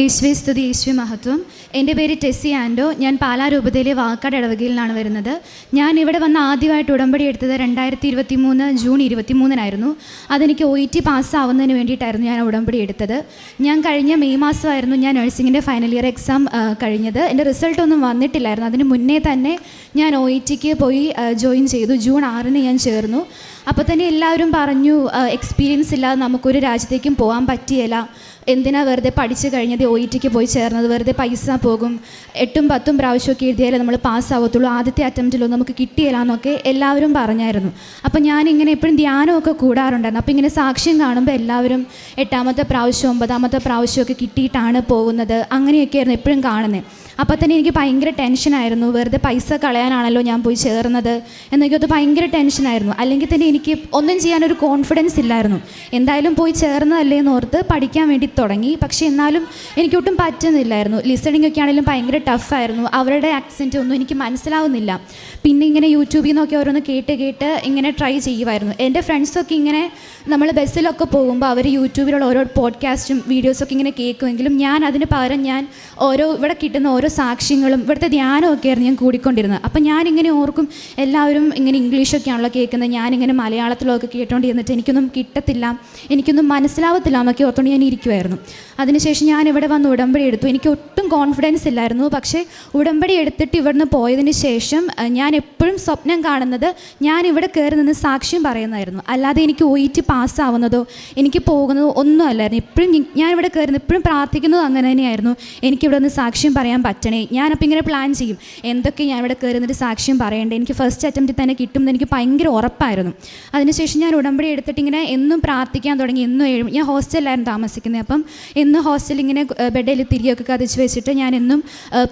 യേശുവെ സ്തുതി യേശുവെ മഹത്വം. എന്റെ പേര് ടെസി ആൻഡോ. ഞാൻ പാലാ രൂപതയിലെ വാക്കാട് ഇടവകയിൽ നിന്നാണ് വരുന്നത്. ഞാൻ ഇവിടെ വന്ന് ആദ്യമായിട്ട് ഉടമ്പടി എടുത്തത് രണ്ടായിരത്തി ഇരുപത്തി മൂന്ന് ജൂൺ ഇരുപത്തി മൂന്നിനായിരുന്നു അതെനിക്ക് ഒ ഇ ടി പാസ്സാവുന്നതിന് വേണ്ടിയിട്ടായിരുന്നു ഞാൻ ഉടമ്പടി എടുത്തത്. ഞാൻ കഴിഞ്ഞ മെയ് മാസമായിരുന്നു ഞാൻ നഴ്സിംഗിന്റെ ഫൈനൽ ഇയർ എക്സാം കഴിഞ്ഞത്. എന്റെ റിസൾട്ടൊന്നും വന്നിട്ടില്ലായിരുന്നു. അതിന് മുന്നേ തന്നെ ഞാൻ ഒ ഇ ടിക്ക് പോയി ജോയിൻ ചെയ്തു. ജൂൺ ആറിന് ഞാൻ ചേർന്നു. അപ്പോൾ തന്നെ എല്ലാവരും പറഞ്ഞു എക്സ്പീരിയൻസ് ഇല്ലാതെ നമുക്കൊരു രാജ്യത്തേക്കും പോകാൻ പറ്റിയല്ല. എന്തിനാ വെറുതെ പഠിച്ചു കഴിഞ്ഞത് ഒ ഇ ടിക്ക് പോയി ചേർന്നത്? വെറുതെ പൈസ പോകും. എട്ടും പത്തും പ്രാവശ്യമൊക്കെ എഴുതിയാലേ നമ്മൾ പാസ്സാവത്തുള്ളൂ ആദ്യത്തെ അറ്റംപ്റ്റിലൊന്നും നമുക്ക് കിട്ടിയില്ല എന്നൊക്കെ എല്ലാവരും പറഞ്ഞായിരുന്നു. അപ്പോൾ ഞാനിങ്ങനെ എപ്പോഴും ധ്യാനമൊക്കെ കൂടാറുണ്ടായിരുന്നു. അപ്പോൾ ഇങ്ങനെ സാക്ഷ്യം കാണുമ്പോൾ എല്ലാവരും എട്ടാമത്തെ പ്രാവശ്യം ഒമ്പതാമത്തെ പ്രാവശ്യമൊക്കെ കിട്ടിയിട്ടാണ് പോകുന്നത്. അങ്ങനെയൊക്കെയായിരുന്നു എപ്പോഴും കാണുന്നത് അപ്പോൾ തന്നെ എനിക്ക് ഭയങ്കര ടെൻഷനായിരുന്നു വെറുതെ പൈസ കളയാനാണല്ലോ ഞാൻ പോയി ചേർന്നത്. എന്നൊക്കെ അത് ഭയങ്കര ടെൻഷനായിരുന്നു അല്ലെങ്കിൽ തന്നെ എനിക്ക് ഒന്നും ചെയ്യാനൊരു കോൺഫിഡൻസ് ഇല്ലായിരുന്നു. എന്തായാലും പോയി ചേർന്നതല്ലേ എന്ന് ഓർത്ത് പഠിക്കാൻ വേണ്ടി തുടങ്ങി. പക്ഷേ എന്നാലും എനിക്കൊട്ടും പറ്റുന്നില്ലായിരുന്നു. ലിസണിംഗ് ഒക്കെ ആണെങ്കിലും ഭയങ്കര ടഫായിരുന്നു അവരുടെ ആക്സെന്റ് ഒന്നും എനിക്ക് മനസ്സിലാവുന്നില്ല. പിന്നെ ഇങ്ങനെ യൂട്യൂബിൽ നിന്നൊക്കെ ഓരോന്ന് കേട്ട് കേട്ട് ഇങ്ങനെ ട്രൈ ചെയ്യുമായിരുന്നു എന്റെ ഫ്രണ്ട്സൊക്കെ ഇങ്ങനെ നമ്മൾ ബസ്സിലൊക്കെ പോകുമ്പോൾ അവർ യൂട്യൂബിലുള്ള ഓരോ പോഡ്കാസ്റ്റും വീഡിയോസൊക്കെ ഇങ്ങനെ കേൾക്കുമെങ്കിലും ഞാൻ അതിന് പകരം ഞാൻ ഓരോ ഇവിടെ കിട്ടുന്ന ഓരോ സാക്ഷ്യങ്ങളും ഇവിടുത്തെ ധ്യാനമൊക്കെ ആയിരുന്നു ഞാൻ കൂടിക്കൊണ്ടിരുന്നത്. അപ്പം ഞാനിങ്ങനെ ഓർക്കും എല്ലാവരും ഇങ്ങനെ ഇംഗ്ലീഷൊക്കെയാണല്ലോ കേൾക്കുന്നത്. ഞാനിങ്ങനെ മലയാളത്തിലൊക്കെ കേട്ടോണ്ടിരുന്നിട്ട് എനിക്കൊന്നും കിട്ടത്തില്ല എനിക്കൊന്നും മനസ്സിലാവത്തില്ല എന്നൊക്കെ ഓർത്തുകൊണ്ട് ഞാൻ ഇരിക്കുമായിരുന്നു അതിനുശേഷം ഞാൻ ഇവിടെ വന്ന് ഉടമ്പടി എടുത്തു. എനിക്ക് ഒട്ടും കോൺഫിഡൻസ് ഇല്ലായിരുന്നു. പക്ഷേ ഉടമ്പടി എടുത്തിട്ട് ഇവിടുന്ന് പോയതിന് ശേഷം ഞാൻ എപ്പോഴും സ്വപ്നം കാണുന്നത് ഞാൻ ഇവിടെ കയറി നിന്ന് സാക്ഷ്യം പറയുന്നതായിരുന്നു. അല്ലാതെ എനിക്ക് ഒ ഇ ടി പാസ്സാവുന്നതോ എനിക്ക് പോകുന്നതോ ഒന്നും അല്ലായിരുന്നു. എപ്പോഴും ഞാൻ ഇവിടെ കയറുന്നത് എപ്പോഴും പ്രാർത്ഥിക്കുന്നതും അങ്ങനെ തന്നെയായിരുന്നു. എനിക്കിവിടെ നിന്ന് സാക്ഷ്യം പറയാൻ പറ്റണേ. ഞാനപ്പോൾ ഇങ്ങനെ പ്ലാൻ ചെയ്യും. എന്തൊക്കെ ഞാൻ ഇവിടെ കയറുന്നൊരു സാക്ഷ്യം പറയേണ്ടത് എനിക്ക് ഫസ്റ്റ് അറ്റംപ്റ്റിൽ തന്നെ കിട്ടുമെന്ന് എനിക്ക് ഭയങ്കര ഉറപ്പായിരുന്നു. അതിനുശേഷം ഞാൻ ഉടമ്പടി എടുത്തിട്ട് ഇങ്ങനെ എന്നും പ്രാർത്ഥിക്കാൻ തുടങ്ങി. എന്നും എഴും ഞാൻ ഹോസ്റ്റലിലായിരുന്നു താമസിക്കുന്നത്. അപ്പം എന്നും ഹോസ്റ്റലിൽ ഇങ്ങനെ ബെഡിൽ തിരികെയൊക്കെ കതിച്ച് വെച്ചിട്ട് ഞാൻ എന്നും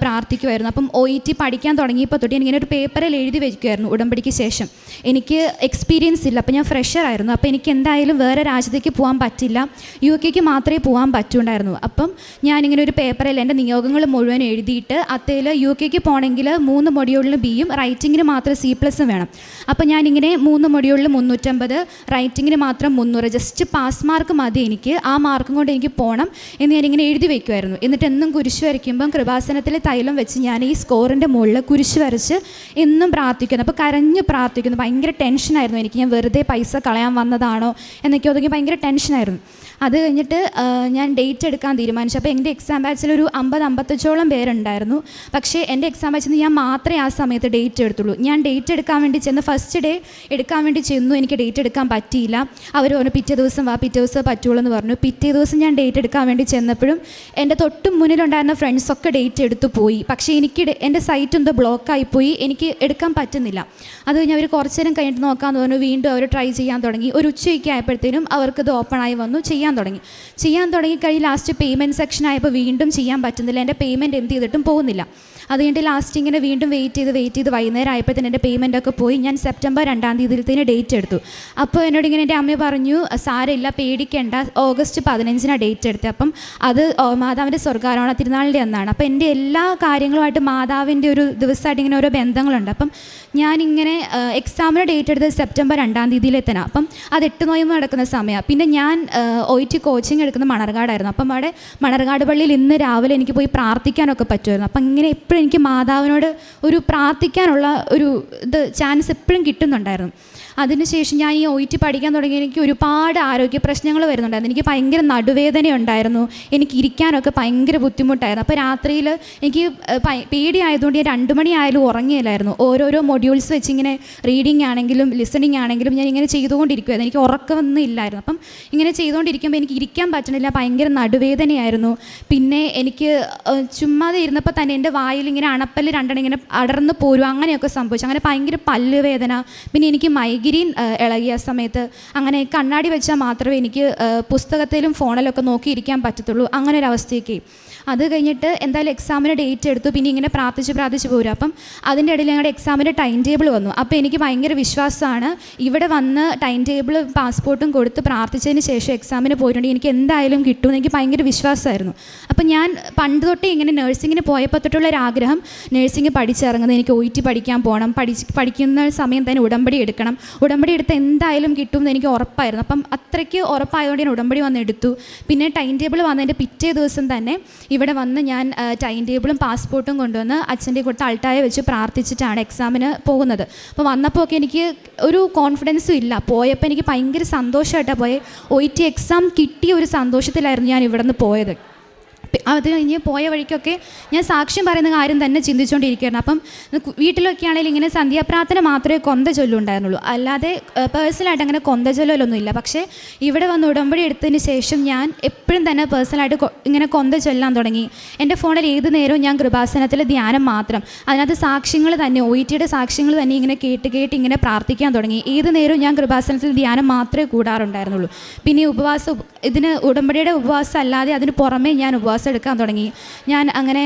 പ്രാർത്ഥിക്കുമായിരുന്നു അപ്പം ഒ ഇ ടി പഠിക്കാൻ തുടങ്ങിയപ്പോൾ തൊട്ട് ഞാനിങ്ങനെ ഒരു പേപ്പറിൽ എഴുതി വയ്ക്കുമായിരുന്നു ഉടമ്പടിക്ക് ശേഷം. എനിക്ക് എക്സ്പീരിയൻസ് ഇല്ല. അപ്പോൾ ഞാൻ ഫ്രഷർ ആയിരുന്നു. അപ്പോൾ എനിക്ക് എന്തായാലും വേറെ രാജ്യത്തേക്ക് പോകാൻ പറ്റില്ല. യു കെക്ക് മാത്രമേ പോകാൻ പറ്റുണ്ടായിരുന്നു. അപ്പം ഞാനിങ്ങനെ ഒരു പേപ്പറിൽ എന്റെ നിയോഗങ്ങൾ മുഴുവൻ എഴുതിയിട്ട് അത്തേൽ യു കെക്ക് പോകണമെങ്കിൽ മൂന്ന് മൊഡ്യൂളിന് ബിയും റൈറ്റിങ്ങിന് മാത്രം സി പ്ലസും വേണം. അപ്പോൾ ഞാനിങ്ങനെ മൂന്ന് മൊഡ്യൂളിൽ മുന്നൂറ്റമ്പത് റൈറ്റിങ്ങിന് മാത്രം മുന്നൂറ് ജസ്റ്റ് പാസ് മാർക്ക് മതി എനിക്ക് ആ മാർക്കും കൊണ്ട് എനിക്ക് പോകണം എന്ന് ഞാനിങ്ങനെ എഴുതി വയ്ക്കുമായിരുന്നു എന്നിട്ട് എന്നും കുരിശ് വരയ്ക്കുമ്പം കൃപാസനത്തിലെ തൈലം വെച്ച് ഞാൻ ഈ സ്കോറിന്റെ മുകളിൽ കുരിശ് വരച്ച് എന്നും പ്രാർത്ഥിക്കുന്നു. അപ്പോൾ കരഞ്ഞ് പ്രാർത്ഥിക്കുന്നു. ഭയങ്കര ടെൻഷനായിരുന്നു എനിക്ക്. ഞാൻ വെറുതെ പൈസ കളയാൻ വന്നതാണോ എന്നൊക്കെ ഒതുങ്ങി ഭയങ്കര ടെൻഷനായിരുന്നു അത് കഴിഞ്ഞിട്ട് ഞാൻ ഡേറ്റ് എടുക്കാൻ തീരുമാനിച്ചു. അപ്പോൾ എന്റെ എക്സാം ബാച്ചിൽ ഒരു അമ്പത് അമ്പത്തഞ്ചോളം പേരുണ്ടായിരുന്നു പക്ഷേ എന്റെ എക്സാം വെച്ചാൽ ഞാൻ മാത്രമേ ആ സമയത്ത് ഡേറ്റ് എടുത്തുള്ളൂ. ഞാൻ ഡേറ്റ് എടുക്കാൻ വേണ്ടി ചെന്ന് ഫസ്റ്റ് ഡേ എടുക്കാൻ വേണ്ടി ചെന്നു. എനിക്ക് ഡേറ്റ് എടുക്കാൻ പറ്റിയില്ല. അവർ പറഞ്ഞു പിറ്റേ ദിവസം വാ പിറ്റേ ദിവസം പറ്റുള്ളൂ എന്ന് പറഞ്ഞു. പിറ്റേ ദിവസം ഞാൻ ഡേറ്റ് എടുക്കാൻ വേണ്ടി ചെന്നപ്പോഴും എന്റെ തൊട്ട് മുന്നിലുണ്ടായിരുന്ന ഫ്രണ്ട്സൊക്കെ ഡേറ്റ് എടുത്തു പോയി. പക്ഷേ എനിക്ക് എന്റെ സൈറ്റ് എന്തോ ബ്ലോക്കായി പോയി. എനിക്ക് എടുക്കാൻ പറ്റുന്നില്ല. അത് കഴിഞ്ഞ് അവർ കുറച്ച് നേരം കഴിഞ്ഞിട്ട് നോക്കാമെന്ന് പറഞ്ഞു. വീണ്ടും അവർ ട്രൈ ചെയ്യാൻ തുടങ്ങി. ഒരു ഉച്ചയൊക്കെ ആയപ്പോഴത്തേനും അവർക്കത് ആയി വന്നു. ചെയ്യാൻ തുടങ്ങി. ചെയ്യാൻ തുടങ്ങി കഴിഞ്ഞ് ലാസ്റ്റ് പേയ്മെന്റ് സെക്ഷൻ ആയപ്പോൾ വീണ്ടും ചെയ്യാൻ പറ്റുന്നില്ല. എന്റെ പേയ്മെന്റ് എന്ത് ചെയ്തിട്ടും പോകുന്നില്ല. അത് കഴിഞ്ഞിട്ട് ലാസ്റ്റ് ഇങ്ങനെ വീണ്ടും വെയിറ്റ് ചെയ്ത് വെയിറ്റ് ചെയ്ത് വൈകുന്നേരം ആയപ്പോഴത്തേന് എന്റെ പേയ്മെന്റ് ഒക്കെ പോയി. ഞാൻ സെപ്റ്റംബർ രണ്ടാം തീയതിയിലത്തേന് ഡേറ്റ് എടുത്തു. അപ്പോൾ എന്നോട് ഇങ്ങനെ എന്റെ അമ്മ പറഞ്ഞു സാരമില്ല പേടിക്കേണ്ട. ഓഗസ്റ്റ് പതിനഞ്ചിനാണ് ഡേറ്റ് എടുത്തത് അപ്പം അത് മാതാവിന്റെ സ്വർഗാരോഹണ തിരുനാളിന്റെ അന്നാണ്. അപ്പോൾ എന്റെ എല്ലാ കാര്യങ്ങളുമായിട്ട് മാതാവിന്റെ ഒരു ദിവസമായിട്ട് ഇങ്ങനെ ഓരോ ബന്ധങ്ങളുണ്ട്. അപ്പം ഞാനിങ്ങനെ എക്സാമിന് ഡേറ്റ് എടുത്തത് സെപ്റ്റംബർ രണ്ടാം തീയതിയിലെത്തനാണ്. അപ്പം അത് എട്ട് നോയമ്പ് നടക്കുന്ന സമയമാണ്. പിന്നെ ഞാൻ ഒ ടി കോച്ചിങ് എടുക്കുന്ന മണർകാടായിരുന്നു. അപ്പം അവിടെ മണർകാട് പള്ളിയിൽ ഇന്ന് രാവിലെ എനിക്ക് പോയി പ്രാർത്ഥിക്കാനൊക്കെ പറ്റുമായിരുന്നു. അപ്പം ഇങ്ങനെ എപ്പോഴും എനിക്ക് മാതാവിനോട് ഒരു പ്രാർത്ഥിക്കാനുള്ള ഒരു ഇത് ചാൻസ് എപ്പോഴും കിട്ടുന്നുണ്ടായിരുന്നു. അതിനുശേഷം ഞാൻ ഈ ഒ ടി പഠിക്കാൻ തുടങ്ങി. എനിക്ക് ഒരുപാട് ആരോഗ്യ പ്രശ്നങ്ങൾ വരുന്നുണ്ടായിരുന്നു. എനിക്ക് ഭയങ്കര നടുവേദന ഉണ്ടായിരുന്നു. എനിക്ക് ഇരിക്കാനൊക്കെ ഭയങ്കര ബുദ്ധിമുട്ടായിരുന്നു. അപ്പോൾ രാത്രിയിൽ എനിക്ക് പേടിയായതുകൊണ്ട് ഞാൻ രണ്ട് മണിയായാലും ഉറങ്ങിയില്ലായിരുന്നു. ഓരോരോ മൊഡ്യൂൾസ് വെച്ച് ഇങ്ങനെ റീഡിങ് ആണെങ്കിലും ലിസണിങ് ആണെങ്കിലും ഞാൻ ഇങ്ങനെ ചെയ്തുകൊണ്ടിരിക്കുമായിരുന്നു എനിക്ക് ഉറക്കമൊന്നും ഇല്ലായിരുന്നു. അപ്പം ഇങ്ങനെ ചെയ്തുകൊണ്ടിരിക്കുമ്പോൾ എനിക്ക് ഇരിക്കാൻ പറ്റണില്ല. ഭയങ്കര നടുവേദനയായിരുന്നു. പിന്നെ എനിക്ക് ചുമ്മാതെ ഇരുന്നപ്പോൾ തന്നെ എന്റെ വായിൽ ഇങ്ങനെ അണപ്പല്ല് രണ്ടെണ്ണം ഇങ്ങനെ അടർന്നു പോരും അങ്ങനെയൊക്കെ സംഭവിച്ചു. അങ്ങനെ ഭയങ്കര പല്ലുവേദന. പിന്നെ എനിക്ക് മൈഗ്രീൻ ഏഹ്, ഇളകിയ സമയത്ത് അങ്ങനെ കണ്ണാടി വെച്ചാൽ മാത്രമേ എനിക്ക് പുസ്തകത്തിലും ഫോണിലൊക്കെ നോക്കിയിരിക്കാൻ പറ്റത്തുള്ളൂ. അങ്ങനെ ഒരു അവസ്ഥയൊക്കെ. അത് കഴിഞ്ഞിട്ട് എന്തായാലും എക്സാമിന് ഡേറ്റ് എടുത്തു. പിന്നെ ഇങ്ങനെ പ്രാർത്ഥിച്ച് പ്രാർത്ഥിച്ച് പോരും അപ്പം അതിന്റെ ഇടയിൽ ഞങ്ങളുടെ എക്സാമിന്റെ ടൈം ടേബിൾ വന്നു. അപ്പോൾ എനിക്ക് ഭയങ്കര വിശ്വാസമാണ്. ഇവിടെ വന്ന് ടൈം ടേബിൾ പാസ്പോർട്ടും കൊടുത്ത് പ്രാർത്ഥിച്ചതിന് ശേഷം എക്സാമിന് പോയിട്ടുണ്ടെങ്കിൽ എനിക്ക് എന്തായാലും കിട്ടുമെന്ന് എനിക്ക് ഭയങ്കര വിശ്വാസമായിരുന്നു. അപ്പം ഞാൻ പണ്ട് തൊട്ടേ ഇങ്ങനെ നഴ്സിങ്ങിന് പോയപ്പോൾ തൊട്ടുള്ള ഒരു ആഗ്രഹം നഴ്സിംഗ് പഠിച്ചിറങ്ങുന്നത് എനിക്ക് ഒ ടി പഠിക്കാൻ പോകണം പഠിച്ച് പഠിക്കുന്ന സമയം തന്നെ ഉടമ്പടി എടുക്കണം. ഉടമ്പടി എടുത്ത് എന്തായാലും കിട്ടും എന്ന് എനിക്ക് ഉറപ്പായിരുന്നു. അപ്പം അത്രയ്ക്ക് ഉറപ്പായതുകൊണ്ട് ഞാൻ ഉടമ്പടി വന്ന് എടുത്തു. പിന്നെ ടൈം ടേബിൾ വന്നതിന്റെ പിറ്റേ ദിവസം തന്നെ ഇവിടെ വന്ന് ഞാൻ ടൈം ടേബിളും പാസ്പോർട്ടും കൊണ്ടുവന്ന് അച്ഛന്റെ കൊടുത്ത് അൾട്ടായ വെച്ച് പ്രാർത്ഥിച്ചിട്ടാണ് എക്സാമിന് പോകുന്നത്. അപ്പോൾ വന്നപ്പോൾ ഒക്കെ എനിക്ക് ഒരു കോൺഫിഡൻസും ഇല്ല. പോയപ്പോൾ എനിക്ക് ഭയങ്കര സന്തോഷമായിട്ടാണ് പോയത് ഒ ടി എക്സാം കിട്ടിയ ഒരു സന്തോഷത്തിലായിരുന്നു ഞാൻ ഇവിടെ നിന്ന് പോയത്. അത് കഴിഞ്ഞ് പോയ വഴിക്കൊക്കെ ഞാൻ സാക്ഷ്യം പറയുന്ന കാര്യം തന്നെ ചിന്തിച്ചുകൊണ്ടിരിക്കുകയായിരുന്നു അപ്പം വീട്ടിലൊക്കെ ആണെങ്കിൽ ഇങ്ങനെ സന്ധ്യാപ്രാർത്ഥന മാത്രമേ കൊന്ത ചൊല്ലുണ്ടായിരുന്നുള്ളൂ. അല്ലാതെ പേഴ്സണലായിട്ട് അങ്ങനെ കൊന്ത ചൊല്ലലൊന്നും ഇല്ല പക്ഷേ ഇവിടെ വന്ന് ഉടമ്പടി എടുത്തതിന് ശേഷം ഞാൻ എപ്പോഴും തന്നെ പേഴ്സണലായിട്ട് ഇങ്ങനെ കൊന്ത ചൊല്ലാൻ തുടങ്ങി. എന്റെ ഫോണിൽ ഏത് നേരവും ഞാൻ കൃപാസനത്തിലെ ധ്യാനം മാത്രം. അതിനകത്ത് സാക്ഷ്യങ്ങൾ തന്നെ ഒ ടിയുടെ സാക്ഷ്യങ്ങൾ തന്നെ ഇങ്ങനെ കേട്ട് കേട്ട് ഇങ്ങനെ പ്രാർത്ഥിക്കാൻ തുടങ്ങി. ഏത് നേരവും ഞാൻ കൃപാസനത്തിൽ ധ്യാനം മാത്രമേ കൂടാറുണ്ടായിരുന്നുള്ളൂ. പിന്നെ ഉപവാസം ഉപ- ഇതിന് ഉടമ്പടിയുടെ ഉപവാസം അല്ലാതെ അതിന് പുറമേ ഞാൻ ഉപവാസം എടുക്കാൻ തുടങ്ങി. ഞാൻ അങ്ങനെ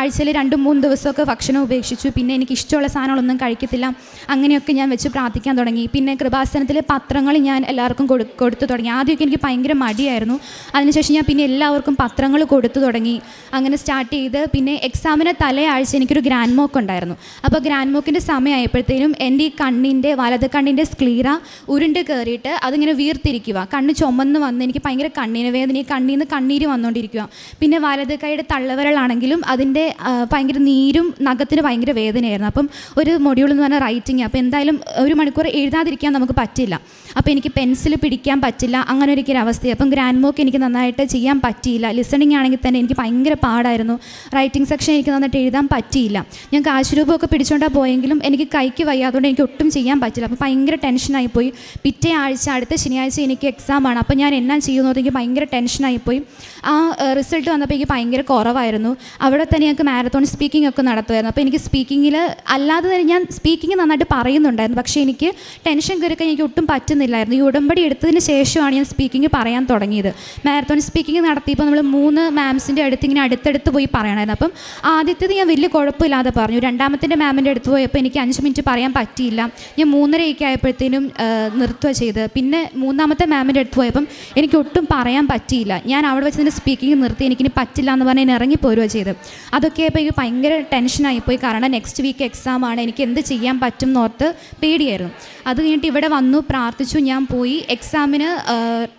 ആഴ്ചയിൽ രണ്ട് മൂന്ന് ദിവസമൊക്കെ ഭക്ഷണം ഉപേക്ഷിച്ചു. പിന്നെ എനിക്ക് ഇഷ്ടമുള്ള സാധനങ്ങളൊന്നും കഴിക്കത്തില്ല. അങ്ങനെയൊക്കെ ഞാൻ വെച്ച് പ്രാർത്ഥിക്കാൻ തുടങ്ങി. പിന്നെ കൃപാസനത്തിലെ പത്രങ്ങൾ ഞാൻ എല്ലാവർക്കും കൊടു കൊടുത്തു തുടങ്ങി. ആദ്യമൊക്കെ എനിക്ക് ഭയങ്കര മടിയായിരുന്നു. അതിനുശേഷം ഞാൻ പിന്നെ എല്ലാവർക്കും പത്രങ്ങൾ കൊടുത്തു തുടങ്ങി. അങ്ങനെ സ്റ്റാർട്ട് ചെയ്ത് പിന്നെ എക്സാമിന് തലയാഴ്ച എനിക്കൊരു ഗ്രാൻഡ് മോക്ക് ഉണ്ടായിരുന്നു. അപ്പോൾ ഗ്രാൻഡ് മോക്കിന്റെ സമയമായപ്പോഴത്തേനും എന്റെ ഈ കണ്ണിന്റെ വലത് കണ്ണിന്റെ സ്ക്ലീറ ഉരുണ്ട് കയറിയിട്ട് അതിങ്ങനെ വീർത്തിരിക്കുക കണ്ണ് ചുമന്ന് വന്ന് എനിക്ക് ഭയങ്കര കണ്ണിന് വേദന. ഈ കണ്ണിൽ നിന്ന് കണ്ണീര് വന്നുകൊണ്ടിരിക്കുക പിന്നെ വലത് കൈയുടെ തള്ളവിരലാണെങ്കിലും അതിന്റെ ഭയങ്കര നീരും നഖത്തിന് ഭയങ്കര വേദനയായിരുന്നു. അപ്പം ഒരു മൊഡ്യൂൾ എന്ന് പറഞ്ഞാൽ റൈറ്റിംഗ് അപ്പോൾ എന്തായാലും ഒരു മണിക്കൂർ എഴുതാതിരിക്കാൻ നമുക്ക് പറ്റില്ല. അപ്പോൾ എനിക്ക് പെൻസിൽ പിടിക്കാൻ പറ്റില്ല. അങ്ങനെ ഒരിക്കലും അവസ്ഥയാണ് അപ്പം ഗ്രാൻഡ് മോക്ക് എനിക്ക് നന്നായിട്ട് ചെയ്യാൻ പറ്റിയില്ല. ലിസണിങ് ആണെങ്കിൽ തന്നെ എനിക്ക് ഭയങ്കര പാടായിരുന്നു. റൈറ്റിംഗ് സെക്ഷൻ എനിക്ക് നന്നായിട്ട് എഴുതാൻ പറ്റിയില്ല. ഞാൻ കാശുരൂപമൊക്കെ പിടിച്ചുകൊണ്ടാണ് പോയെങ്കിലും എനിക്ക് കൈക്ക് വയ്യാതുകൊണ്ട് എനിക്ക് ഒട്ടും ചെയ്യാൻ പറ്റില്ല. അപ്പോൾ ഭയങ്കര ടെൻഷനായി പോയി. പിറ്റേ ആഴ്ച അടുത്ത ശനിയാഴ്ച എനിക്ക് എക്സാമാണ് അപ്പോൾ ഞാൻ എന്നാ ചെയ്യുന്നത് എനിക്ക് ഭയങ്കര ടെൻഷനായി പോയി. ആ റിസൾട്ട് വന്നപ്പോൾ എനിക്ക് ഭയങ്കര കുറവായിരുന്നു. അവിടെ തന്നെ ഞങ്ങൾക്ക് മാരത്തോൺ സ്പീക്കിംഗ് ഒക്കെ നടത്തുമായിരുന്നു. അപ്പോൾ എനിക്ക് സ്പീക്കിങ്ങിൽ അല്ലാതെ തന്നെ ഞാൻ സ്പീക്കിംഗ് നന്നായിട്ട് പറയുന്നുണ്ടായിരുന്നു. പക്ഷേ എനിക്ക് ടെൻഷൻ കയറിക്കാൻ എനിക്ക് ഒട്ടും പറ്റുന്നില്ലായിരുന്നു. ഈ ഉടമ്പടി എടുത്തതിന് ശേഷമാണ് ഞാൻ സ്പീക്കിംഗ് പറയാൻ തുടങ്ങിയത്. മാരത്തോൺ സ്പീക്കിംഗ് നടത്തിയപ്പോൾ നമ്മൾ മൂന്ന് മാംസിന്റെ അടുത്ത് ഇങ്ങനെ അടുത്തടുത്ത് പോയി പറയണമായിരുന്നു അപ്പം ആദ്യത്തേത് ഞാൻ വലിയ കുഴപ്പമില്ലാതെ പറഞ്ഞു. രണ്ടാമത്തിന്റെ മാമിന്റെ അടുത്ത് പോയപ്പോൾ എനിക്ക് അഞ്ച് മിനിറ്റ് പറയാൻ പറ്റിയില്ല. ഞാൻ മൂന്നരയൊക്കെ ആയപ്പോഴത്തേനും നിർത്തുക ചെയ്ത്. പിന്നെ മൂന്നാമത്തെ മാമിന്റെ അടുത്ത് പോയപ്പം എനിക്ക് ഒട്ടും പറയാൻ പറ്റിയില്ല. ഞാൻ അവിടെ വെച്ച് തന്നെ സ്പീക്കിംഗ് നിർത്തി. എനിക്കിനി പറ്റില്ല എന്ന് പറഞ്ഞ് ഞാൻ ഇറങ്ങിപ്പോരുക ചെയ്ത്. അതൊക്കെ ഇപ്പോൾ എനിക്ക് ഭയങ്കര ടെൻഷനായിപ്പോയി കാരണം നെക്സ്റ്റ് വീക്ക് എക്സാം ആണ്. എനിക്ക് എന്ത് ചെയ്യാൻ പറ്റും എന്നോർത്ത് പേടിയായിരുന്നു. അത് കഴിഞ്ഞിട്ട് ഇവിടെ വന്നു പ്രാർത്ഥിച്ചു ഞാൻ പോയി. എക്സാമിന്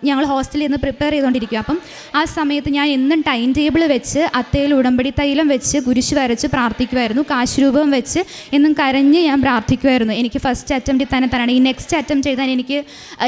ഞങ്ങൾ ഹോസ്റ്റലിൽ നിന്ന് പ്രിപ്പയർ ചെയ്തുകൊണ്ടിരിക്കുക അപ്പം ആ സമയത്ത് ഞാൻ എന്നും ടൈം ടേബിൾ വെച്ച് അത്തേൽ ഉടമ്പടി തൈലം വെച്ച് കുരിശ് വരച്ച് പ്രാർത്ഥിക്കുമായിരുന്നു കാശുരൂപം വെച്ച് എന്നും കരഞ്ഞ് ഞാൻ പ്രാർത്ഥിക്കുമായിരുന്നു എനിക്ക് ഫസ്റ്റ് അറ്റംപ്റ്റിൽ തന്നെ തരണം. ഈ നെക്സ്റ്റ് അറ്റംപ്റ്റ് ചെയ്താൽ എനിക്ക്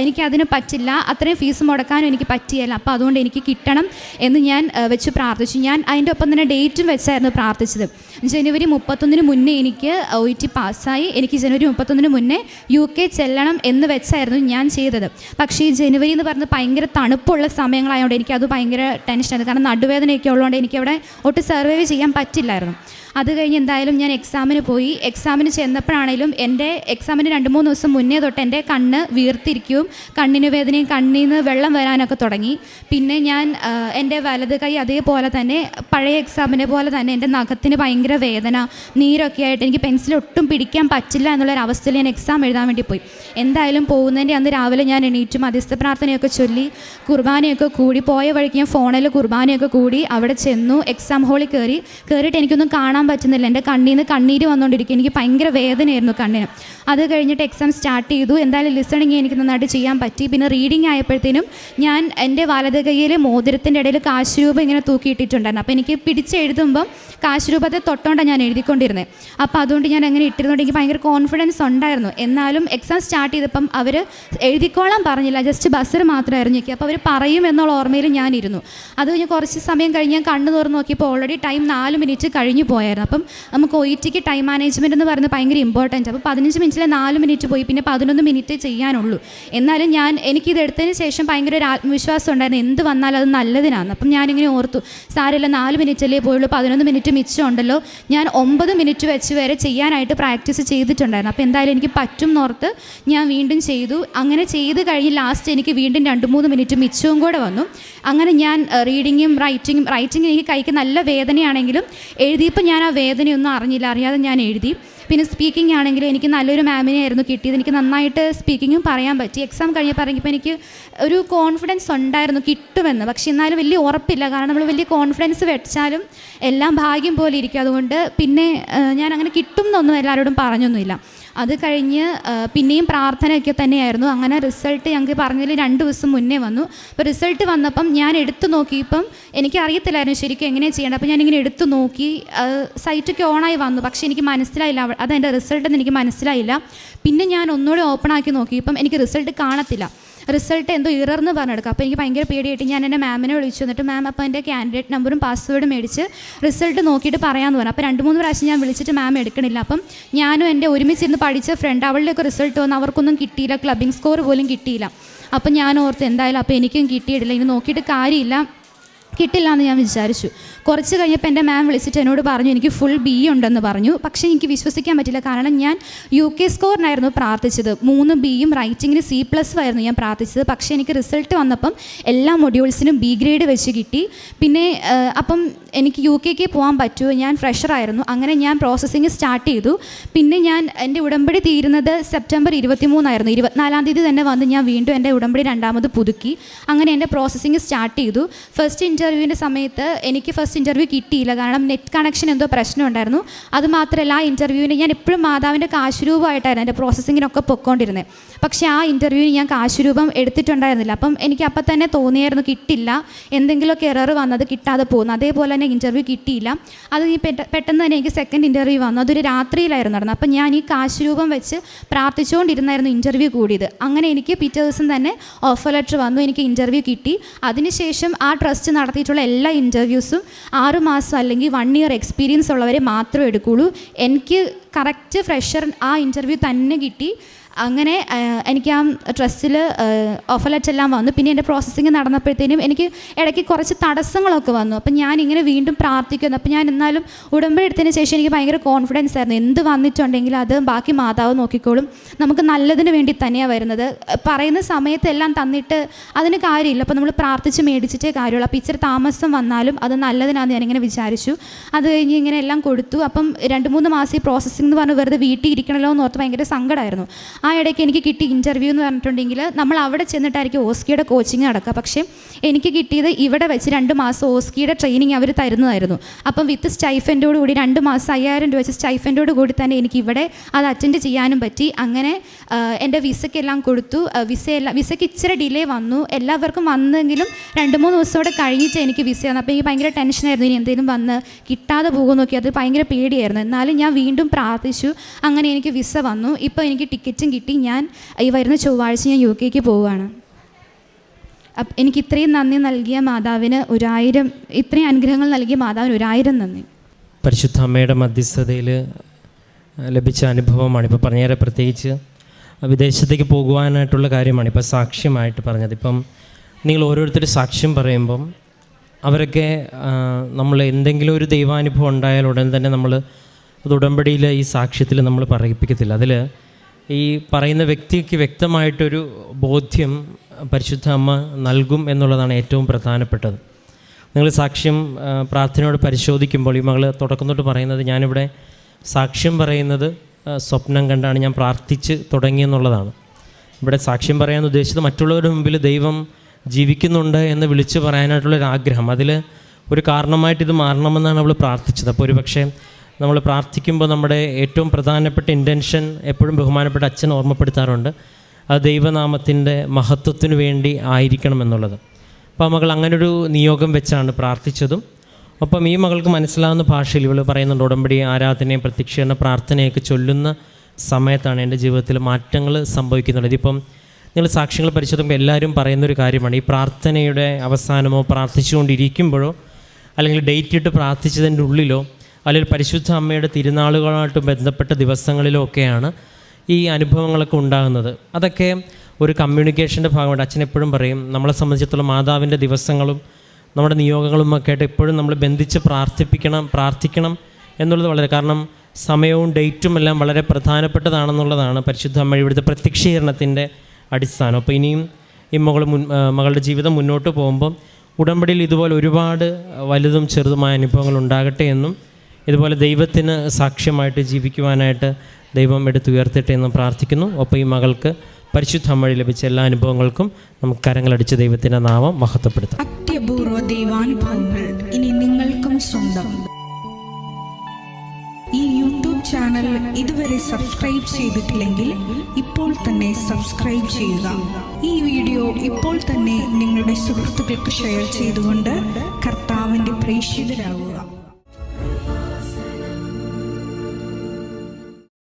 എനിക്ക് അതിന് പറ്റില്ല. അത്രയും ഫീസ് മുടക്കാനും എനിക്ക് പറ്റിയല്ല. അപ്പോൾ അതുകൊണ്ട് എനിക്ക് കിട്ടണം എന്ന് ഞാൻ വെച്ച് പ്രാർത്ഥിച്ചു. ഞാൻ അതിന്റെ ഒപ്പം തന്നെ ഡേറ്റും വെച്ചായിരുന്നു പ്രാർത്ഥിച്ചത്. ജനുവരി മുപ്പത്തൊന്നിന് മുന്നേ എനിക്ക് ഒ ടി പാസ്സായി. എനിക്ക് ജനുവരി മുപ്പത്തൊന്നിന് മുന്നേ യു കെ ചെല്ലണം എന്ന് വെച്ചായിരുന്നു ഞാൻ ചെയ്തത്. പക്ഷേ ഈ ജനുവരി എന്ന് പറഞ്ഞത് ഭയങ്കര തണുപ്പുള്ള സമയങ്ങളായതുകൊണ്ട് എനിക്കത് ഭയങ്കര ടെൻഷനായിരുന്നു കാരണം നടുവേദനയൊക്കെ ഉള്ളതുകൊണ്ട് എനിക്കവിടെ ഒട്ട് സർവൈവ് ചെയ്യാൻ പറ്റില്ലായിരുന്നു. അത് കഴിഞ്ഞ് എന്തായാലും ഞാൻ എക്സാമിന് പോയി. എക്സാമിന് ചെന്നപ്പോഴാണേലും എന്റെ എക്സാമിന് രണ്ട് മൂന്ന് ദിവസം മുന്നേ തൊട്ട് എന്റെ കണ്ണ് വീർത്തിരിക്കുകയും കണ്ണിന് വേദനയും കണ്ണിൽ നിന്ന് വെള്ളം വരാനൊക്കെ തുടങ്ങി. പിന്നെ ഞാൻ എന്റെ വലത് കൈ അതേപോലെ തന്നെ പഴയ എക്സാമിനെ പോലെ തന്നെ എന്റെ നഖത്തിന് ഭയങ്കര വേദന നീരൊക്കെ ആയിട്ട് എനിക്ക് പെൻസിൽ ഒട്ടും പിടിക്കാൻ പറ്റില്ല എന്നുള്ളൊരവസ്ഥയിൽ ഞാൻ എക്സാം എഴുതാൻ വേണ്ടി പോയി. എന്തായാലും പോകുന്നതിന്റെ അന്ന് രാവിലെ ഞാൻ എണീറ്റു മധ്യസ്ഥ പ്രാർത്ഥനയൊക്കെ ചൊല്ലി കുർബാനയൊക്കെ കൂടി പോയ വഴിക്ക് ഞാൻ ഫോണിൽ കുർബാനയൊക്കെ കൂടി അവിടെ ചെന്നു എക്സാം ഹോളിൽ കയറി. കയറിയിട്ട് എനിക്കൊന്നും കാണാൻ പറ്റുന്നില്ല. എന്റെ കണ്ണിൽ നിന്ന് കണ്ണീര് വന്നുകൊണ്ടിരിക്കും എനിക്ക് ഭയങ്കര വേദനയായിരുന്നു കണ്ണിന്. അത് കഴിഞ്ഞിട്ട് എക്സാം സ്റ്റാർട്ട് ചെയ്തു. എന്തായാലും ലിസണിങ് എനിക്ക് നന്നായിട്ട് ചെയ്യാൻ പറ്റി. പിന്നെ റീഡിങ് ആയപ്പോഴത്തേനും ഞാൻ എന്റെ വലത് കൈയിൽ മോതിരത്തിന്റെ ഇടയിൽ കാശ് രൂപ ഇങ്ങനെ തൂക്കിയിട്ടിട്ടുണ്ടായിരുന്നു. അപ്പോൾ എനിക്ക് പിടിച്ചെഴുതുമ്പം കാശ് രൂപത്തെ തൊട്ടോണ്ടാണ് ഞാൻ എഴുതിക്കൊണ്ടിരുന്നത് അപ്പോൾ അതുകൊണ്ട് ഞാൻ അങ്ങനെ ഇട്ടിരുന്നതുകൊണ്ട് എനിക്ക് ഭയങ്കര കോൺഫിഡൻസ് ഉണ്ടായിരുന്നു. എന്നാലും എക്സാം സ്റ്റാർട്ട് ചെയ്തപ്പം അവർ എഴുതിക്കോളാൻ പറഞ്ഞില്ല. ജസ്റ്റ് ബസ്സിൽ മാത്രമായിരുന്നു എനിക്ക് അപ്പോൾ അവർ പറയും എന്നുള്ള ഓർമ്മയിൽ ഞാനിരുന്നു അത് കഴിഞ്ഞ് കുറച്ച് സമയം കഴിഞ്ഞ് ഞാൻ കണ്ണു തുറന്ന് നോക്കിയപ്പോൾ ഓൾറെഡി ടൈം നാല് മിനിറ്റ് കഴിഞ്ഞു പോയായിരുന്നു. അപ്പം നമുക്ക് ഒ ടൈം മാനേജ്മെന്റ് എന്ന് പറയുന്നത് ഭയങ്കര ഇമ്പോർട്ടന്റ് അപ്പോൾ പതിനഞ്ച് മിനിറ്റിലെ നാല് മിനിറ്റ് പോയി. പിന്നെ പതിനൊന്ന് മിനിറ്റ് ചെയ്യാനുള്ളൂ. എന്നാലും ഞാൻ എനിക്കിത് എടുത്തതിന് ശേഷം ഭയങ്കര ഒരു ആത്മവിശ്വാസം ഉണ്ടായിരുന്നു. എന്ത് വന്നാലും അത് നല്ലതിനാണ് അപ്പം ഞാനിങ്ങനെ ഓർത്തു സാരമില്ല നാല് മിനിറ്റല്ലേ പോയുള്ളൂ പതിനൊന്ന് മിനിറ്റ് മിച്ചമുണ്ടല്ലോ. ഞാൻ ഒമ്പത് മിനിറ്റ് വെച്ച് വരെ ചെയ്യാനായിട്ട് പ്രാക്ടീസ് ചെയ്തിട്ടുണ്ടായിരുന്നു. അപ്പോൾ എന്തായാലും എനിക്ക് പറ്റും എന്നോർത്ത് ഞാൻ വീണ്ടും ചെയ്തു. അങ്ങനെ ചെയ്ത് കഴിഞ്ഞ് ലാസ്റ്റ് എനിക്ക് വീണ്ടും രണ്ട് മൂന്ന് മിനിറ്റ് മിച്ചവും കൂടെ വന്നു. അങ്ങനെ ഞാൻ റീഡിങ്ങും റൈറ്റിങ്ങും റൈറ്റിംഗ് എനിക്ക് കൈക്ക് നല്ല വേദനയാണെങ്കിലും എഴുതിയപ്പോൾ ഞാൻ ആ വേദനയൊന്നും അറിഞ്ഞില്ല. അറിയാതെ ഞാൻ എഴുതി. പിന്നെ സ്പീക്കിംഗ് ആണെങ്കിൽ എനിക്ക് നല്ലൊരു മാമിനെ ആയിരുന്നു കിട്ടിയത്. എനിക്ക് നന്നായിട്ട് സ്പീക്കിങ്ങും പറയാൻ പറ്റി. എക്സാം കഴിഞ്ഞപ്പോൾ ഇറങ്ങിയപ്പോൾ എനിക്ക് ഒരു കോൺഫിഡൻസ് ഉണ്ടായിരുന്നു കിട്ടുമെന്ന്. പക്ഷേ എന്നാലും വലിയ ഉറപ്പില്ല. കാരണം നമ്മൾ വലിയ കോൺഫിഡൻസ് വെച്ചാലും എല്ലാം ഭാഗ്യം പോലെ ഇരിക്കും. അതുകൊണ്ട് പിന്നെ ഞാൻ അങ്ങനെ കിട്ടും എന്നൊന്നും എല്ലാവരോടും പറഞ്ഞൊന്നുമില്ല. അത് കഴിഞ്ഞ് പിന്നെയും പ്രാർത്ഥനയൊക്കെ തന്നെയായിരുന്നു. അങ്ങനെ റിസൾട്ട് ഞങ്ങൾക്ക് പറഞ്ഞതിൽ രണ്ട് ദിവസം മുന്നേ വന്നു. അപ്പോൾ റിസൾട്ട് വന്നപ്പം ഞാൻ എടുത്തു നോക്കിയപ്പം എനിക്ക് അറിയത്തില്ലായിരുന്നു ശരിക്കും എങ്ങനെയാണ് ചെയ്യേണ്ടത്. അപ്പോൾ ഞാനിങ്ങനെ എടുത്തു നോക്കി സൈറ്റൊക്കെ ഓണായി വന്നു. പക്ഷേ എനിക്ക് മനസ്സിലായില്ല. അത് അതെന്റെ റിസൾട്ടെന്ന് എനിക്ക് മനസ്സിലായില്ല. പിന്നെ ഞാൻ ഒന്നുകൂടെ ഓപ്പൺ ആക്കി നോക്കിയപ്പം എനിക്ക് റിസൾട്ട് കാണത്തില്ല. റിസൾട്ട് എന്തോ ഇറർന്ന് പറഞ്ഞെടുക്കുക അപ്പോൾ എനിക്ക് ഭയങ്കര പേടിയായിട്ട് ഞാൻ എന്റെ മാമിനെ വിളിച്ചു. എന്നിട്ട് മാം അപ്പോൾ എന്റെ ക്യാൻഡിഡേറ്റ് നമ്പറും പാസ്വേഡും മേടിച്ച് റിസൾട്ട് നോക്കിയിട്ട് പറയാമെന്ന് പറഞ്ഞു. അപ്പോൾ രണ്ട് മൂന്ന് പ്രാവശ്യം ഞാൻ വിളിച്ചിട്ട് മാം എടുക്കണില്ല. അപ്പം ഞാനും എന്റെ ഒരുമിച്ചിരുന്ന് പഠിച്ച ഫ്രണ്ട് അവളുടെയൊക്കെ റിസൾട്ട് വന്ന് അവർക്കൊന്നും കിട്ടിയില്ല. ക്ലബിംഗ് സ്കോർ പോലും കിട്ടിയില്ല. അപ്പം ഞാൻ ഓർത്ത് എന്തായാലും അപ്പോൾ എനിക്കും കിട്ടിയിട്ടില്ല. ഇനി നോക്കിയിട്ട് കാര്യമില്ല. കിട്ടില്ല എന്ന് ഞാൻ വിചാരിച്ചു. കുറച്ച് കഴിഞ്ഞപ്പോൾ എന്റെ മാം വിളിച്ചിട്ട് എന്നോട് പറഞ്ഞു എനിക്ക് ഫുൾ ബി ഉണ്ടെന്ന് പറഞ്ഞു. പക്ഷേ എനിക്ക് വിശ്വസിക്കാൻ പറ്റില്ല. കാരണം ഞാൻ യു കെ സ്കോറിനായിരുന്നു പ്രാർത്ഥിച്ചത്. മൂന്ന് ബിയും റൈറ്റിങ്ങിന് സി പ്ലസ് ആയിരുന്നു ഞാൻ പ്രാർത്ഥിച്ചത്. പക്ഷേ എനിക്ക് റിസൾട്ട് വന്നപ്പം എല്ലാ മൊഡ്യൂൾസിനും ബി ഗ്രേഡ് വെച്ച് കിട്ടി. പിന്നെ അപ്പം എനിക്ക് യു കെക്ക് പോകാൻ പറ്റുമോ? ഞാൻ ഫ്രഷറായിരുന്നു അങ്ങനെ ഞാൻ പ്രോസസ്സിങ് സ്റ്റാർട്ട് ചെയ്തു. പിന്നെ ഞാൻ എന്റെ ഉടമ്പടി തീരുന്നത് സെപ്റ്റംബർ ഇരുപത്തി മൂന്നായിരുന്നു ഇരുപത്തിനാലാം തീയതി തന്നെ വന്ന് ഞാൻ വീണ്ടും എന്റെ ഉടമ്പടി രണ്ടാമത് പുതുക്കി. അങ്ങനെ എന്റെ പ്രോസസ്സിങ് സ്റ്റാർട്ട് ചെയ്തു. ഫസ്റ്റ് ഇന്റർവ്യൂവിന്റെ സമയത്ത് എനിക്ക് ഫസ്റ്റ് ഇന്റർവ്യൂ കിട്ടിയില്ല. കാരണം നെറ്റ് കണക്ഷൻ എന്തോ പ്രശ്നം ഉണ്ടായിരുന്നു. അതുമാത്രമല്ല ആ ഇന്റർവ്യൂവിന് ഞാൻ എപ്പോഴും മാതാവിന്റെ കാശുരൂപമായിട്ടായിരുന്നു എന്റെ പ്രോസസ്സിങ്ങിനൊക്കെ പൊയ്ക്കൊണ്ടിരുന്നത് പക്ഷേ ആ ഇന്റർവ്യൂവിന് ഞാൻ കാശുരൂപം എടുത്തിട്ടുണ്ടായിരുന്നില്ല. അപ്പം എനിക്ക് അപ്പം തന്നെ തോന്നിയായിരുന്നു കിട്ടില്ല. എന്തെങ്കിലുമൊക്കെ എറർ വന്നത് കിട്ടാതെ പോകുന്നു. അതേപോലെ തന്നെ ഇന്റർവ്യൂ കിട്ടിയില്ല. അത് ഈ പെട്ട പെട്ടെന്ന് തന്നെ എനിക്ക് സെക്കൻഡ് ഇന്റർവ്യൂ വന്നു. അതൊരു രാത്രിയിലായിരുന്നു നടന്നത്. അപ്പം ഞാൻ ഈ കാശുരൂപം വെച്ച് പ്രാർത്ഥിച്ചുകൊണ്ടിരുന്നായിരുന്നു ഇന്റർവ്യൂ കൂടിയത്. അങ്ങനെ എനിക്ക് പിറ്റേ ദിവസം തന്നെ ഓഫർ ലെറ്റർ വന്നു. എനിക്ക് ഇന്റർവ്യൂ കിട്ടി. അതിനുശേഷം ആ ട്രസ്റ്റ് നടത്തിയിട്ടുള്ള എല്ലാ ഇന്റർവ്യൂസും ആറ് മാസം അല്ലെങ്കിൽ വൺ ഇയർ എക്സ്പീരിയൻസ് ഉള്ളവരെ മാത്രമേ എടുക്കുകയുള്ളൂ എനിക്ക് കറക്റ്റ് ഫ്രഷർ ആ ഇന്റർവ്യൂ തന്നെ കിട്ടി. അങ്ങനെ എനിക്ക് ആ ട്രസ്റ്റിൽ ഓഫർ ലെറ്റർ എല്ലാം വന്നു. പിന്നെ എന്റെ പ്രോസസ്സിങ് നടന്നപ്പോഴത്തേനും എനിക്ക് ഇടയ്ക്ക് കുറച്ച് തടസ്സങ്ങളൊക്കെ വന്നു. അപ്പം ഞാൻ ഇങ്ങനെ വീണ്ടും പ്രാർത്ഥിക്കുന്നു. അപ്പം ഞാൻ എന്നാലും ഉടമ്പടി എടുത്തതിന് ശേഷം എനിക്ക് ഭയങ്കര കോൺഫിഡൻസ് ആയിരുന്നു. എന്ത് വന്നിട്ടുണ്ടെങ്കിലും അത് ബാക്കി മാതാവ് നോക്കിക്കോളും. നമുക്ക് നല്ലതിന് വേണ്ടി തന്നെയാണ് വരുന്നത്. പറയുന്ന സമയത്തെല്ലാം തന്നിട്ട് അതിന് കാര്യമില്ല. അപ്പോൾ നമ്മൾ പ്രാർത്ഥിച്ച് മേടിച്ചിട്ടേ കാര്യമുള്ളൂ. അപ്പോൾ ഇച്ചിരി താമസം വന്നാലും അത് നല്ലതിനാന്ന് ഞാനിങ്ങനെ വിചാരിച്ചു. അത് കഴിഞ്ഞ് ഇങ്ങനെ എല്ലാം കൊടുത്തു. അപ്പം രണ്ട് മൂന്ന് മാസം ഈ പ്രോസസ്സിംഗ് എന്ന് പറഞ്ഞ് വെറുതെ വീട്ടിൽ ഇരിക്കണമല്ലോ എന്ന് ഓർത്ത് ഭയങ്കര സങ്കടമായിരുന്നു. ഇടയ്ക്ക് എനിക്ക് കിട്ടി ഇന്റർവ്യൂ എന്ന് പറഞ്ഞിട്ടുണ്ടെങ്കിൽ നമ്മൾ അവിടെ ചെന്നിട്ടായിരിക്കും ഓസ്കിയുടെ കോച്ചിങ് നടക്കുക. പക്ഷേ എനിക്ക് കിട്ടിയത് ഇവിടെ വെച്ച് രണ്ട് മാസം ഓസ്കിയുടെ ട്രെയിനിങ് അവർ തരുന്നതായിരുന്നു. അപ്പം വിത്ത് സ്റ്റൈഫന്റോട് കൂടി രണ്ട് മാസം അയ്യായിരം രൂപ വെച്ച് സ്റ്റൈഫന്റോട് കൂടി തന്നെ എനിക്ക് ഇവിടെ അത് അറ്റൻഡ് ചെയ്യാനും പറ്റി. അങ്ങനെ എന്റെ വിസയ്ക്കെല്ലാം കൊടുത്തു. ആ, വിസയെല്ലാം വിസയ്ക്ക് ഇച്ചിരി ഡിലേ വന്നു. എല്ലാവർക്കും വന്നെങ്കിലും രണ്ട് മൂന്ന് ദിവസം കൂടെ കഴിഞ്ഞിട്ട് എനിക്ക് വിസ വന്നു. അപ്പോൾ എനിക്ക് ഭയങ്കര ടെൻഷനായിരുന്നു ഇനി എന്തെങ്കിലും വന്ന് കിട്ടാതെ പോകുമെന്ന് നോക്കി അത് ഭയങ്കര പേടിയായിരുന്നു. എന്നാലും ഞാൻ വീണ്ടും പ്രാർത്ഥിച്ചു. അങ്ങനെ എനിക്ക് വിസ വന്നു. ഇപ്പോൾ എനിക്ക് ടിക്കറ്റും കിട്ടി ഞാൻ ഈ വരുന്ന ചൊവ്വാഴ്ച ഞാൻ യു കെക്ക് പോവുകയാണ്. എനിക്ക് ഇത്രയും നന്ദി നൽകിയ മാതാവിന് ഒരായിരം ഇത്രയും അനുഗ്രഹങ്ങൾ നൽകിയ മാതാവിന് ഒരായിരം നന്ദി. പരിശുദ്ധ അമ്മയുടെ മധ്യസ്ഥതയിൽ ലഭിച്ച അനുഭവമാണ് ഇപ്പോൾ പറഞ്ഞേരെ പ്രത്യേകിച്ച് വിദേശത്തേക്ക് പോകുവാനായിട്ടുള്ള കാര്യമാണ് ഇപ്പോൾ സാക്ഷ്യമായിട്ട് പറഞ്ഞത്. ഇപ്പം നിങ്ങൾ ഓരോരുത്തർ സാക്ഷ്യം പറയുമ്പം അവരൊക്കെ നമ്മൾ എന്തെങ്കിലും ഒരു ദൈവാനുഭവം ഉണ്ടായാൽ ഉടൻ തന്നെ നമ്മൾ അത് ഉടമ്പടിയിൽ ഈ സാക്ഷ്യത്തിൽ നമ്മൾ പറയിപ്പിക്കത്തില്ല. അതിൽ ഈ പറയുന്ന വ്യക്തിക്ക് വ്യക്തമായിട്ടൊരു ബോധ്യം പരിശുദ്ധ അമ്മ നൽകും എന്നുള്ളതാണ് ഏറ്റവും പ്രധാനപ്പെട്ടത്. നിങ്ങൾ സാക്ഷ്യം പ്രാർത്ഥനയോട് പരിശോധിക്കുമ്പോൾ ഈ മകൾ തുടക്കം തൊട്ട് പറയുന്നത് ഞാനിവിടെ സാക്ഷ്യം പറയുന്നത് സ്വപ്നം കണ്ടാണ് ഞാൻ പ്രാർത്ഥിച്ച് തുടങ്ങിയെന്നുള്ളതാണ് ഇവിടെ സാക്ഷ്യം പറയാൻ ഉദ്ദേശിച്ചത് മറ്റുള്ളവരുടെ മുമ്പിൽ ദൈവം ജീവിക്കുന്നുണ്ട് എന്ന് വിളിച്ചു പറയാനായിട്ടുള്ളൊരാഗ്രഹം. അതിൽ ഒരു കാരണമായിട്ട് ഇത് മാറണമെന്നാണ് അവൾ പ്രാർത്ഥിച്ചത്. അപ്പോൾ ഒരു പക്ഷേ നമ്മൾ പ്രാർത്ഥിക്കുമ്പോൾ നമ്മുടെ ഏറ്റവും പ്രധാനപ്പെട്ട ഇന്റൻഷൻ എപ്പോഴും ബഹുമാനപ്പെട്ട അച്ഛൻ ഓർമ്മപ്പെടുത്താറുണ്ട്. അത് ദൈവനാമത്തിന്റെ മഹത്വത്തിനു വേണ്ടി ആയിരിക്കണം എന്നുള്ളത്. അപ്പോൾ മകൾ അങ്ങനൊരു നിയോഗം വെച്ചാണ് പ്രാർത്ഥിച്ചതും. ഒപ്പം ഈ മകൾക്ക് മനസ്സിലാവുന്ന ഭാഷയിൽ ഇവൾ പറയുന്നുണ്ട് ഉടമ്പടി ആരാധനയും പ്രത്യക്ഷീകരണ പ്രാർത്ഥനയൊക്കെ ചൊല്ലുന്ന സമയത്താണ് എന്റെ ജീവിതത്തിൽ മാറ്റങ്ങൾ സംഭവിക്കുന്നുള്ളത് ഇതിപ്പം നിങ്ങൾ സാക്ഷ്യങ്ങൾ പരിശോധിക്കുമ്പോൾ എല്ലാവരും പറയുന്നൊരു കാര്യമാണ് ഈ പ്രാർത്ഥനയുടെ അവസാനമോ പ്രാർത്ഥിച്ചുകൊണ്ടിരിക്കുമ്പോഴോ അല്ലെങ്കിൽ ഡേറ്റ് ഇട്ട് പ്രാർത്ഥിച്ചതിന്റെ ഉള്ളിലോ അല്ലെങ്കിൽ പരിശുദ്ധ അമ്മയുടെ തിരുനാളുകളായിട്ട് ബന്ധപ്പെട്ട ദിവസങ്ങളിലൊക്കെയാണ് ഈ അനുഭവങ്ങളൊക്കെ ഉണ്ടാകുന്നത്. അതൊക്കെ ഒരു കമ്മ്യൂണിക്കേഷന്റെ ഭാഗമായിട്ട് അച്ഛൻ എപ്പോഴും പറയും നമ്മളെ സംബന്ധിച്ചിടത്തോളം മാതാവിന്റെ ദിവസങ്ങളും നമ്മുടെ നിയോഗങ്ങളും ഒക്കെ ആയിട്ട് എപ്പോഴും നമ്മൾ ബന്ധിച്ച് പ്രാർത്ഥിപ്പിക്കണം പ്രാർത്ഥിക്കണം എന്നുള്ളത് വളരെ കാരണം സമയവും ഡേറ്റും എല്ലാം വളരെ പ്രധാനപ്പെട്ടതാണെന്നുള്ളതാണ് പരിശുദ്ധ അമ്മ ഇവിടുത്തെ പ്രത്യക്ഷീകരണത്തിന്റെ അടിസ്ഥാനം. അപ്പോൾ ഇനിയും ഈ മകൾ മുൻ മകളുടെ ജീവിതം മുന്നോട്ട് പോകുമ്പം ഉടമ്പടിയിൽ ഇതുപോലെ ഒരുപാട് വലുതും ചെറുതുമായ അനുഭവങ്ങൾ ഉണ്ടാകട്ടെ എന്നും ഇതുപോലെ ദൈവത്തിന് സാക്ഷ്യമായിട്ട് ജീവിക്കുവാനായിട്ട് ദൈവം എടുത്തുയർത്തട്ടെ എന്ന് പ്രാർത്ഥിക്കുന്നു. ഒപ്പം ഈ മകൾക്ക് പരിശുദ്ധ വഴി ലഭിച്ച എല്ലാ അനുഭവങ്ങൾക്കും നമുക്ക് കരങ്ങളടിച്ച് ദൈവത്തിന്റെ നാമം മഹത്വപ്പെടുത്താം. അത്യപൂർവ ദൈവാനുഭവങ്ങൾ ഇനി നിങ്ങൾക്കും സ്വന്തം. ഈ യൂട്യൂബ് ചാനൽ ഇതുവരെ സബ്സ്ക്രൈബ് ചെയ്തിട്ടില്ലെങ്കിൽ ഇപ്പോൾ തന്നെ സബ്സ്ക്രൈബ് ചെയ്യുക. ഈ വീഡിയോ ഇപ്പോൾ തന്നെ നിങ്ങളുടെ സുഹൃത്തുക്കൾക്ക് ഷെയർ ചെയ്തുകൊണ്ട് കർത്താവിന്റെ പ്രേക്ഷിതരാകുക